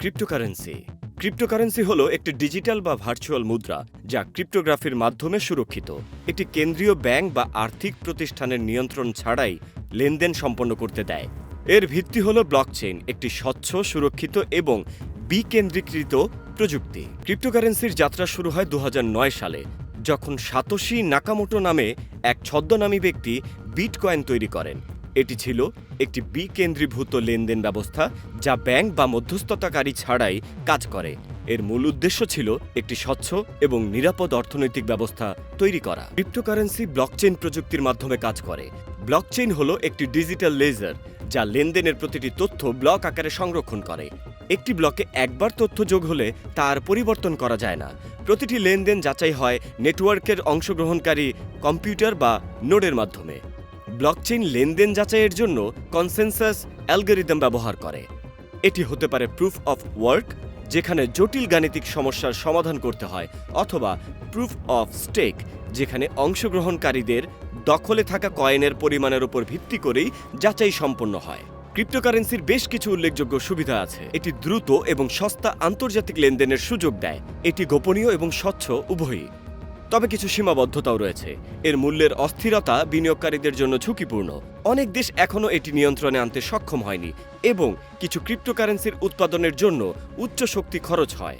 Cryptocurrency cryptocurrency হলো একটি digital বা ভার্চুয়াল মুদ্রা যা ক্রিপ্টোগ্রাফির মাধ্যমে সুরক্ষিত। একটি কেন্দ্রীয় ব্যাংক বা আর্থিক প্রতিষ্ঠানের নিয়ন্ত্রণ ছাড়াই লেনদেন সম্পন্ন করতে দেয়। এর ভিত্তি হলো ব্লকচেইন একটি স্বচ্ছ, সুরক্ষিত এবং বিকেন্দ্রীকৃত প্রযুক্তি। ক্রিপ্টোকারেন্সির যাত্রা শুরু হয় দু হাজার নয় সালে, যখন সাতোশি নাকামোটো নামে এক ছদ্মনামী ব্যক্তি বিটকয়েন তৈরি করেন। এটি ছিল একটি বিকেন্দ্রীভূত লেনদেন ব্যবস্থা যা ব্যাংক বা মধ্যস্থতাকারী ছাড়াই কাজ করে। এর মূল উদ্দেশ্য ছিল একটি স্বচ্ছ এবং নিরাপদ অর্থনৈতিক ব্যবস্থা তৈরি করা। ক্রিপ্টোকারেন্সি ব্লকচেইন প্রযুক্তির মাধ্যমে কাজ করে। ব্লকচেইন হলো একটি ডিজিটাল লেজার যা লেনদেনের প্রতিটি তথ্য ব্লক আকারে সংরক্ষণ করে। একটি ব্লকে একবার তথ্য যোগ হলে তার পরিবর্তন করা যায় না। প্রতিটি লেনদেন যাচাই হয় নেটওয়ার্কের অংশগ্রহণকারী কম্পিউটার বা নোডের মাধ্যমে। ব্লকচেইন লেনদেন যাচাইয়ের জন্য কনসেনসাস অ্যালগোরিদম ব্যবহার করে। এটি হতে পারে প্রুফ অফ ওয়ার্ক যেখানে জটিল গাণিতিক সমস্যার সমাধান করতে হয়, অথবা প্রুফ অফ স্টেক যেখানে অংশগ্রহণকারীদের দখলে থাকা কয়েনের পরিমাণের উপর ভিত্তি করেই যাচাই সম্পন্ন হয়। ক্রিপ্টোকারেন্সির বেশ কিছু উল্লেখযোগ্য সুবিধা আছে। এটি দ্রুত এবং সস্তা আন্তর্জাতিক লেনদেনের সুযোগ দেয়। এটি গোপনীয় এবং স্বচ্ছ, উভয়ই। তবে কিছু সীমাবদ্ধতাও রয়েছে। এর মূল্যের অস্থিরতা বিনিয়োগকারীদের জন্য ঝুঁকিপূর্ণ। অনেক দেশ এখনও এটি নিয়ন্ত্রণে আনতে সক্ষম হয়নি এবং কিছু ক্রিপ্টোকারেন্সির উৎপাদনের জন্য উচ্চ শক্তি খরচ হয়।